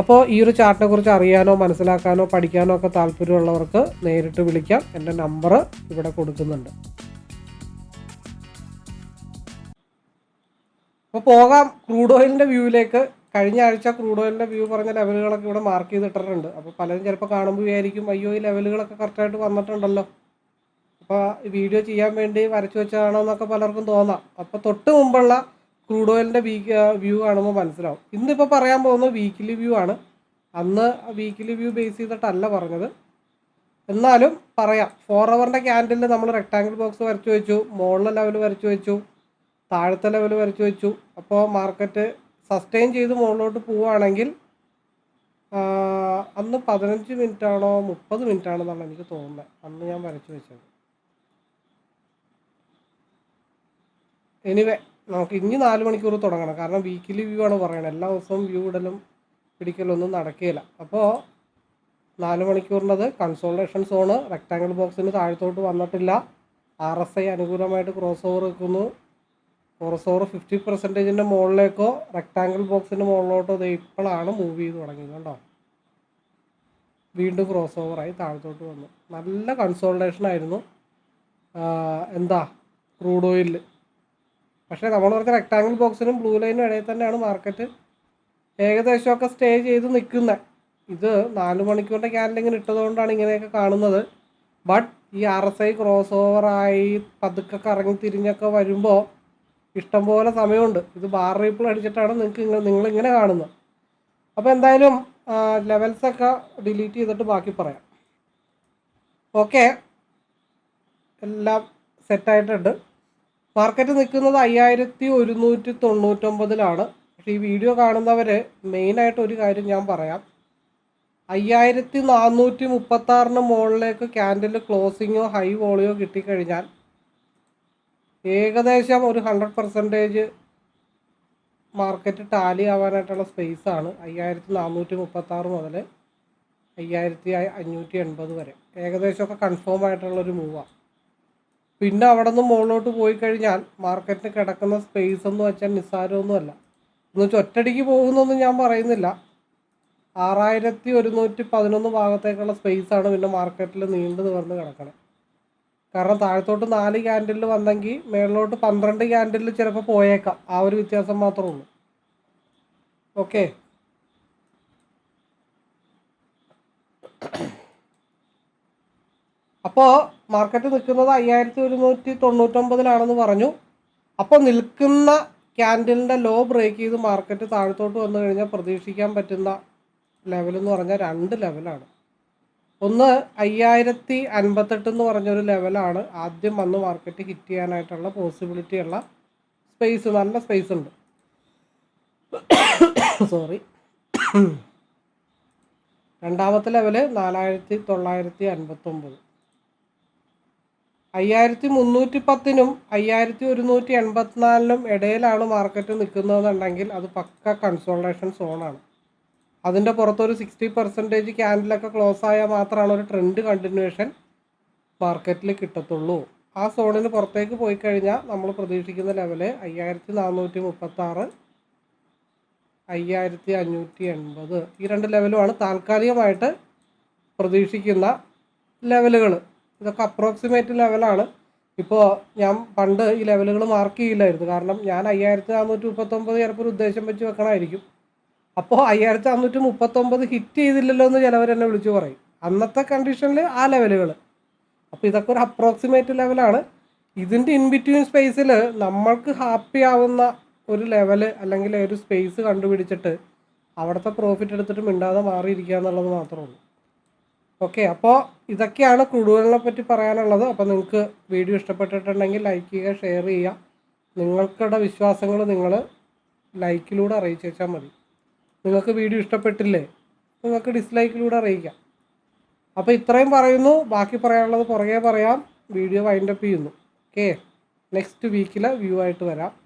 അപ്പോൾ ഈ ഒരു ചാർട്ടിനെ കുറിച്ച് അറിയാനോ മനസ്സിലാക്കാനോ പഠിക്കാനോ ഒക്കെ താല്പര്യമുള്ളവർക്ക് നേരിട്ട് വിളിക്കാം. എന്റെ നമ്പർ ഇവിടെ കൊടുക്കുന്നുണ്ട്. അപ്പോൾ പോകാം. ക്രൂഡ് ഓയിലിന്റെ വ്യൂവിലേക്ക്. കഴിഞ്ഞ ആഴ്ച ക്രൂഡ് ഓയിലിന്റെ വ്യൂ പറഞ്ഞ ലെവലുകളൊക്കെ ഇവിടെ മാർക്ക് ചെയ്തിട്ടിട്ടുണ്ട്. അപ്പോൾ പലരും ചിലപ്പോൾ കാണുമ്പോൾ വിചാരിക്കും അയ്യോ ഈ ലെവലുകളൊക്കെ കറക്റ്റായിട്ട് വന്നിട്ടുണ്ടല്ലോ. അപ്പോൾ വീഡിയോ ചെയ്യാൻ വേണ്ടി വരച്ചു വെച്ചതാണോ എന്നൊക്കെ പലർക്കും തോന്നാം. അപ്പോൾ തൊട്ട് മുമ്പുള്ള ക്രൂഡ് ഓയിലിന്റെ വീക്ക് വ്യൂ കാണുമ്പോൾ മനസ്സിലാവും. ഇന്നിപ്പോൾ പറയാൻ പോകുന്നത് വീക്കിലി വ്യൂ ആണ്. അന്ന് വീക്കിലി വ്യൂ ബേസ് ചെയ്തിട്ടല്ല പറഞ്ഞത്. എന്നാലും പറയാം. ഫോർ അവറിന്റെ ക്യാൻഡിൽ നമ്മൾ റെക്ടാങ്കിൾ ബോക്സ് വരച്ചു വെച്ചു മുകളിലെ ലെവൽ വരച്ചു വെച്ചു താഴത്തെ ലെവൽ വരച്ചു വെച്ചു. അപ്പോൾ മാർക്കറ്റ് സസ്റ്റെയിൻ ചെയ്ത് മുകളിലോട്ട് പോവുകയാണെങ്കിൽ അന്ന് പതിനഞ്ച് മിനിറ്റ് ആണോ മുപ്പത് മിനിറ്റ് ആണെന്നാണ് എനിക്ക് തോന്നുന്നത്. അന്ന് ഞാൻ വരച്ചു വെച്ചത്. എനിവേ നമുക്ക് ഇനി നാല് മണിക്കൂർ തുടങ്ങണം. കാരണം വീക്കിലി വ്യൂ ആണ് പറയണത്. എല്ലാ ദിവസവും വ്യൂ ഇടലും പിടിക്കലൊന്നും നടക്കുകയില്ല അപ്പോൾ നാല് മണിക്കൂറിനത് കൺസോൾട്ടേഷൻ സോണ് റെക്ടാങ്കിൾ ബോക്സിന് താഴത്തോട്ട് വന്നിട്ടില്ല. ആർ എസ് ഐ അനുകൂലമായിട്ട് ക്രോസ് ഓവർ വെക്കുന്നു. ക്രോസ് ഓവർ ഫിഫ്റ്റി പെർസെന്റേജിന്റെ മുകളിലേക്കോ റെക്ടാങ്കിൾ ബോക്സിന്റെ മുകളിലോട്ടോ ഇത് ഇപ്പോഴാണ് മൂവ് ചെയ്ത് തുടങ്ങിയത് കണ്ടോ? വീണ്ടും ക്രോസ് ഓവറായി താഴത്തോട്ട് വന്നു. നല്ല കൺസോൾട്ടേഷൻ ആയിരുന്നു. എന്താ? ക്രൂഡ് ഓയിലിൽ പക്ഷേ നമ്മൾ പറഞ്ഞ റെക്ടാങ്കിൾ ബോക്സിനും ബ്ലൂ ലൈനും ഇടയിൽ തന്നെയാണ് മാർക്കറ്റ് ഏകദേശമൊക്കെ സ്റ്റേ ചെയ്ത് നിൽക്കുന്നത് ഇത് നാല് മണിക്കൂറിന്റെ ക്യാൻഡിലിങ്ങനെ ഇട്ടതുകൊണ്ടാണ് ഇങ്ങനെയൊക്കെ കാണുന്നത്. ബട്ട് ഈ ആർ എസ് ഐ ക്രോസ് ഓവറായി പതുക്കെ കറങ്ങി തിരിഞ്ഞൊക്കെ വരുമ്പോൾ ഇഷ്ടംപോലെ സമയമുണ്ട്. ഇത് ബാർ റീപ്പിൾ അടിച്ചിട്ടാണ് നിങ്ങൾക്ക് ഇങ്ങനെ നിങ്ങളിങ്ങനെ കാണുന്നത് അപ്പോൾ എന്തായാലും ലെവൽസൊക്കെ ഡിലീറ്റ് ചെയ്തിട്ട് ബാക്കി പറയാം. ഓക്കെ എല്ലാം സെറ്റായിട്ടുണ്ട് മാർക്കറ്റ് നിൽക്കുന്നത് അയ്യായിരത്തി ഒരുന്നൂറ്റി തൊണ്ണൂറ്റൊമ്പതിലാണ്. പക്ഷേ ഈ വീഡിയോ കാണുന്നവർ മെയിനായിട്ട് ഒരു കാര്യം ഞാൻ പറയാം. അയ്യായിരത്തി നാനൂറ്റി മുപ്പത്താറിന് മുകളിലേക്ക് ക്യാൻഡിൽ ക്ലോസിങ്ങോ ഹൈ വോളിയോ കിട്ടിക്കഴിഞ്ഞാൽ ഏകദേശം ഒരു ഹൺഡ്രഡ് പെർസെന്റേജ് മാർക്കറ്റ് ടാലി ആവാനായിട്ടുള്ള സ്പേസ് ആണ് അയ്യായിരത്തി നാനൂറ്റി മുപ്പത്താറ് മുതൽ അയ്യായിരത്തി അഞ്ഞൂറ്റി എൺപത് വരെ. ഏകദേശമൊക്കെ കൺഫേം ആയിട്ടുള്ളൊരു മൂവാണ് പിന്നെ അവിടെ നിന്ന് മുകളിലോട്ട് പോയി കഴിഞ്ഞാൽ മാർക്കറ്റിന് കിടക്കുന്ന സ്പേസ് എന്ന് വെച്ചാൽ നിസ്സാരമൊന്നുമല്ല എന്ന് വെച്ചാൽ ഒറ്റടിക്ക് പോകുന്നൊന്നും ഞാൻ പറയുന്നില്ല. ആറായിരത്തി ഒരുന്നൂറ്റി പതിനൊന്ന് ഭാഗത്തേക്കുള്ള സ്പേസ് ആണ് പിന്നെ മാർക്കറ്റിൽ നീണ്ടു നിവർന്ന് കിടക്കണത് കാരണം താഴത്തോട്ട് നാല് ക്യാൻഡിൽ വന്നെങ്കിൽ മേളിലോട്ട് പന്ത്രണ്ട് ക്യാൻഡിൽ ചിലപ്പോൾ പോയേക്കാം. ആ ഒരു വ്യത്യാസം മാത്രമേ ഉള്ളൂ. ഓക്കെ അപ്പോൾ മാർക്കറ്റ് നിൽക്കുന്നത് അയ്യായിരത്തി ഒരുന്നൂറ്റി തൊണ്ണൂറ്റൊമ്പതിലാണെന്ന് പറഞ്ഞു. അപ്പോൾ നിൽക്കുന്ന ക്യാൻഡിലിന്റെ ലോ ബ്രേക്ക് ചെയ്ത് മാർക്കറ്റ് താഴത്തോട്ട് വന്നു കഴിഞ്ഞാൽ പ്രതീക്ഷിക്കാൻ പറ്റുന്ന ലെവൽ എന്ന് പറഞ്ഞാൽ രണ്ട് ലെവലാണ് ഒന്ന് അയ്യായിരത്തി അൻപത്തെട്ട് എന്ന് പറഞ്ഞൊരു ലെവലാണ് ആദ്യം വന്ന് മാർക്കറ്റ് ഹിറ്റ് ചെയ്യാനായിട്ടുള്ള പോസിബിലിറ്റി ഉള്ള സ്പേസ് നല്ല സ്പേസ് ഉണ്ട്. സോറി രണ്ടാമത്തെ ലെവൽ നാലായിരത്തി തൊള്ളായിരത്തി അൻപത്തൊമ്പത് അയ്യായിരത്തി മുന്നൂറ്റി പത്തിനും അയ്യായിരത്തി ഒരുന്നൂറ്റി എൺപത്തിനാലിനും ഇടയിലാണ് മാർക്കറ്റ് നിൽക്കുന്നതെന്നുണ്ടെങ്കിൽ അത് പക്ക കൺസോൾട്ടേഷൻ സോണാണ് അതിന്റെ പുറത്തൊരു സിക്സ്റ്റി പെർസെന്റേജ് ക്യാൻഡിലൊക്കെ ക്ലോസ് ആയാൽ മാത്രമാണ് ഒരു ട്രെൻഡ് കണ്ടിന്യൂഷൻ മാർക്കറ്റിൽ കിട്ടത്തുള്ളൂ. ആ സോണിന് പുറത്തേക്ക് പോയി കഴിഞ്ഞാൽ നമ്മൾ പ്രതീക്ഷിക്കുന്ന ലെവൽ അയ്യായിരത്തി നാനൂറ്റി മുപ്പത്താറ് അയ്യായിരത്തി അഞ്ഞൂറ്റി എൺപത് ഈ രണ്ട് ലെവലുമാണ് താൽക്കാലികമായിട്ട് പ്രതീക്ഷിക്കുന്ന ലെവലുകൾ ഇതൊക്കെ അപ്രോക്സിമേറ്റ് ലെവലാണ് ഇപ്പോൾ ഞാൻ പണ്ട് ഈ ലെവലുകൾ മാർക്ക് ചെയ്യില്ലായിരുന്നു. കാരണം ഞാൻ അയ്യായിരത്തി നാനൂറ്റി മുപ്പത്തൊമ്പത് ചിലപ്പോൾ ഒരു ഉദ്ദേശം വെച്ച് വെക്കണമായിരിക്കും. അപ്പോൾ അയ്യായിരത്തി നാനൂറ്റി മുപ്പത്തൊമ്പത് ഹിറ്റ് ചെയ്തില്ലല്ലോ എന്ന് ചിലവർ എന്നെ വിളിച്ചു പറയും. അന്നത്തെ കണ്ടീഷനിൽ ആ ലെവലുകൾ അപ്പോൾ ഇതൊക്കെ ഒരു അപ്രോക്സിമേറ്റ് ലെവലാണ് ഇതിന്റെ ഇൻബിറ്റ്വീൻ സ്പേസിൽ നമ്മൾക്ക് ഹാപ്പി ആവുന്ന ഒരു ലെവൽ അല്ലെങ്കിൽ ഒരു സ്പേസ് കണ്ടുപിടിച്ചിട്ട് അവിടുത്തെ പ്രോഫിറ്റ് എടുത്തിട്ട് മിണ്ടാതെ മാറിയിരിക്കുക എന്നുള്ളത് മാത്രമേ ഉള്ളൂ. ഓക്കെ അപ്പോൾ ഇതൊക്കെയാണ് ക്രൂഡുകളിനെ പറ്റി പറയാനുള്ളത്. അപ്പോൾ നിങ്ങൾക്ക് വീഡിയോ ഇഷ്ടപ്പെട്ടിട്ടുണ്ടെങ്കിൽ ലൈക്ക് ചെയ്യുക ഷെയർ ചെയ്യുക. നിങ്ങൾക്കുടെ വിശ്വാസങ്ങൾ നിങ്ങൾ ലൈക്കിലൂടെ അറിയിച്ചാൽ മതി. നിങ്ങൾക്ക് വീഡിയോ ഇഷ്ടപ്പെട്ടില്ലേ നിങ്ങൾക്ക് ഡിസ്ലൈക്കിലൂടെ അറിയിക്കാം. അപ്പോൾ ഇത്രയും പറയുന്നു. ബാക്കി പറയാനുള്ളത് പുറകെ പറയാം. വീഡിയോ വൈൻഡപ്പ് ചെയ്യുന്നു. ഓക്കെ നെക്സ്റ്റ് വീക്കിൽ വ്യൂ ആയിട്ട് വരാം.